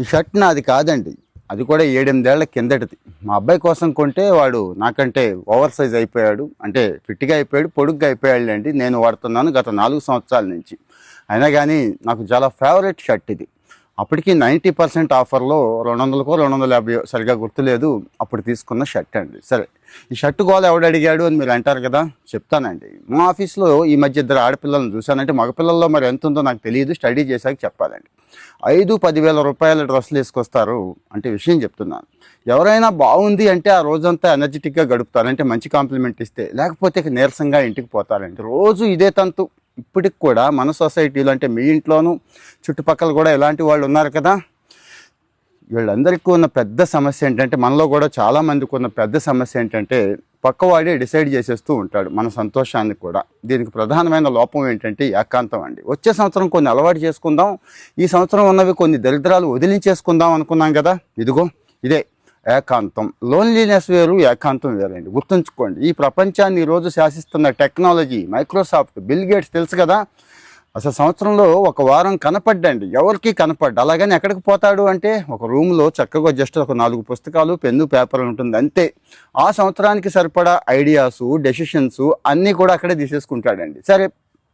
ఈ షర్ట్ నాది కాదండి. అది కూడా ఏడెనిమిదేళ్ళ కిందటిది. మా అబ్బాయి కోసం కొంటే వాడు నాకంటే ఓవర్ సైజ్ అయిపోయాడు. అంటే ఫిట్గా అయిపోయాడు పొడుగ్గా అయిపోయాడు అండి. నేను వాడుతున్నాను గత నాలుగు సంవత్సరాల నుంచి. అయినా కానీ నాకు చాలా ఫేవరెట్ షర్ట్ ఇది. అప్పటికి నైంటీ పర్సెంట్ ఆఫర్లో రెండు వందలకో రెండు వందల యాభై సరిగా గుర్తులేదు. అప్పుడు తీసుకున్న షర్ట్ అండి. సరే ఈ షర్ట్ గోల్ ఎవడు అడిగాడు అని మీరు అంటారు కదా చెప్తానండి. మా ఆఫీస్లో ఈ మధ్య ఇద్దరు ఆడపిల్లలను చూశానంటే మగపిల్లల్లో మరి ఎంత ఉందో నాకు తెలియదు స్టడీ చేశాక చెప్పాలండి. ఐదు పదివేల రూపాయల డ్రెస్సులు వేసుకొస్తారు అంటే విషయం చెప్తున్నాను. ఎవరైనా బాగుంది అంటే ఆ రోజంతా ఎనర్జెటిక్గా గడుపుతారంటే మంచి కాంప్లిమెంట్ ఇస్తే లేకపోతే నీరసంగా ఇంటికి పోతారండి. రోజు ఇదే తంతు. ఇప్పటికి కూడా మన సొసైటీలో అంటే మీ ఇంట్లోనూ చుట్టుపక్కల కూడా ఇలాంటి వాళ్ళు ఉన్నారు కదా. వీళ్ళందరికీ ఉన్న పెద్ద సమస్య ఏంటంటే మనలో కూడా చాలామందికి ఉన్న పెద్ద సమస్య ఏంటంటే పక్కవాడే డిసైడ్ చేసేస్తూ ఉంటాడు మన సంతోషాన్ని కూడా. దీనికి ప్రధానమైన లోపం ఏంటంటే ఏకాంతం అండి. వచ్చే సంవత్సరం కొన్ని అలవాటు చేసుకుందాం ఈ సంవత్సరం ఉన్నవి కొన్ని దరిద్రాలు వదిలించేసుకుందాం అనుకున్నాం కదా. ఇదిగో ఇదే ఏకాంతం. లోన్లీనెస్ వేరు ఏకాంతం వేరండి. గుర్తుంచుకోండి ఈ ప్రపంచాన్ని ఈరోజు శాసిస్తున్న టెక్నాలజీ మైక్రోసాఫ్ట్ బిల్ గేట్స్ తెలుసు కదా? అసలు సంవత్సరంలో ఒక వారం కనపడ్డండి. ఎవరికి కనపడ్డు అలాగని ఎక్కడికి పోతాడు అంటే ఒక రూమ్లో చక్కగా జస్ట్ ఒక నాలుగు పుస్తకాలు పెన్ను పేపర్ ఉంటుంది అంతే. ఆ సంవత్సరానికి సరిపడా ఐడియాసు డెసిషన్స్ అన్నీ కూడా అక్కడే తీసేసుకుంటాడండి. సరే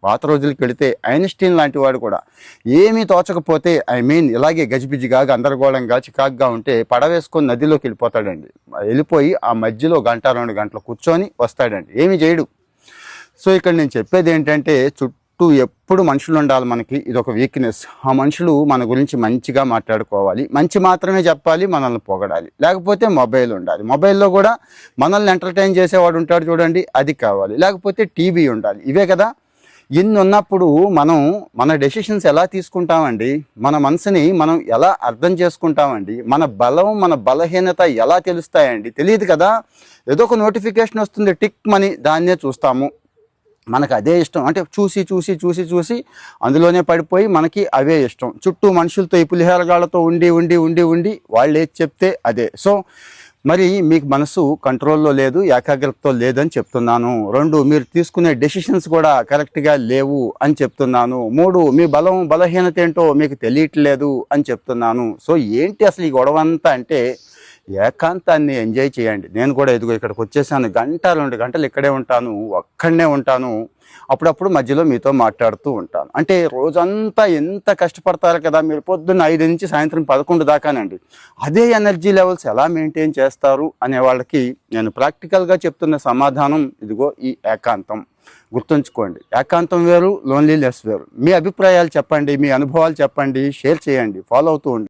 పాత రోజులకి వెళితే ఐన్స్టీన్ లాంటి వాడు కూడా ఏమీ తోచకపోతే ఐ మీన్ ఇలాగే గజిబిజిగా గందరగోళంగా చికాగ్గా ఉంటే పడవేసుకొని నదిలోకి వెళ్ళిపోతాడండి. వెళ్ళిపోయి ఆ మధ్యలో గంట రెండు గంటలు కూర్చొని వస్తాడండి. ఏమీ చేయడు. సో ఇక్కడ నేను చెప్పేది ఏంటంటే చుట్టూ ఎప్పుడు మనుషులు ఉండాలి మనకి. ఇది ఒక వీక్నెస్ ఆ మనుషులు మన గురించి మంచిగా మాట్లాడుకోవాలి. మంచి మాత్రమే చెప్పాలి మనల్ని పొగడాలి. లేకపోతే మొబైల్ ఉండాలి. మొబైల్లో కూడా మనల్ని ఎంటర్టైన్ చేసేవాడు ఉంటాడు చూడండి అది కావాలి. లేకపోతే టీవీ ఉండాలి. ఇవే కదా. ఇన్ని ఉన్నప్పుడు మనం మన డెసిషన్స్ ఎలా తీసుకుంటామండి? మన మనసుని మనం ఎలా అర్థం చేసుకుంటామండి? మన బలం మన బలహీనత ఎలా తెలుస్తాయండి? తెలియదు కదా? ఏదో ఒక నోటిఫికేషన్ వస్తుంది టిక్ మని దాన్నే చూస్తాము. మనకు అదే ఇష్టం. అంటే చూసి చూసి చూసి చూసి అందులోనే పడిపోయి మనకి అవే ఇష్టం. చుట్టూ మనుషులతో ఈ పులిహేరగాళ్ళతో ఉండి ఉండి ఉండి ఉండి వాళ్ళు ఏది చెప్తే అదే. సో మరి మీకు మనసు కంట్రోల్లో లేదు ఏకాగ్రతతో లేదని చెప్తున్నాను. రెండు మీరు తీసుకునే డెసిషన్స్ కూడా కరెక్ట్గా లేవు అని చెప్తున్నాను. మూడు మీ బలం బలహీనత ఏంటో మీకు తెలియట్లేదు అని చెప్తున్నాను. సో ఏంటి అసలు ఈ గొడవ అంతా అంటే ఏకాంతాన్ని ఎంజాయ్ చేయండి. నేను కూడా ఇదిగో ఇక్కడికి వచ్చేసాను. గంట రెండు గంటలు ఇక్కడే ఉంటాను ఒక్కడనే ఉంటాను. అప్పుడప్పుడు మధ్యలో మీతో మాట్లాడుతూ ఉంటాను. అంటే రోజంతా ఎంత కష్టపడతారు కదా మీరు పొద్దున్న ఐదు నుంచి సాయంత్రం పదకొండు దాకానండి. అదే ఎనర్జీ లెవెల్స్ ఎలా మెయింటైన్ చేస్తారు అనే వాళ్ళకి నేను ప్రాక్టికల్గా చెప్తున్న సమాధానం ఇదిగో ఈ ఏకాంతం. గుర్తుంచుకోండి. ఏకాంతం వేరు లోన్లీనెస్ వేరు. మీ అభిప్రాయాలు చెప్పండి మీ అనుభవాలు చెప్పండి షేర్ చేయండి ఫాలో అవుతూ ఉండండి.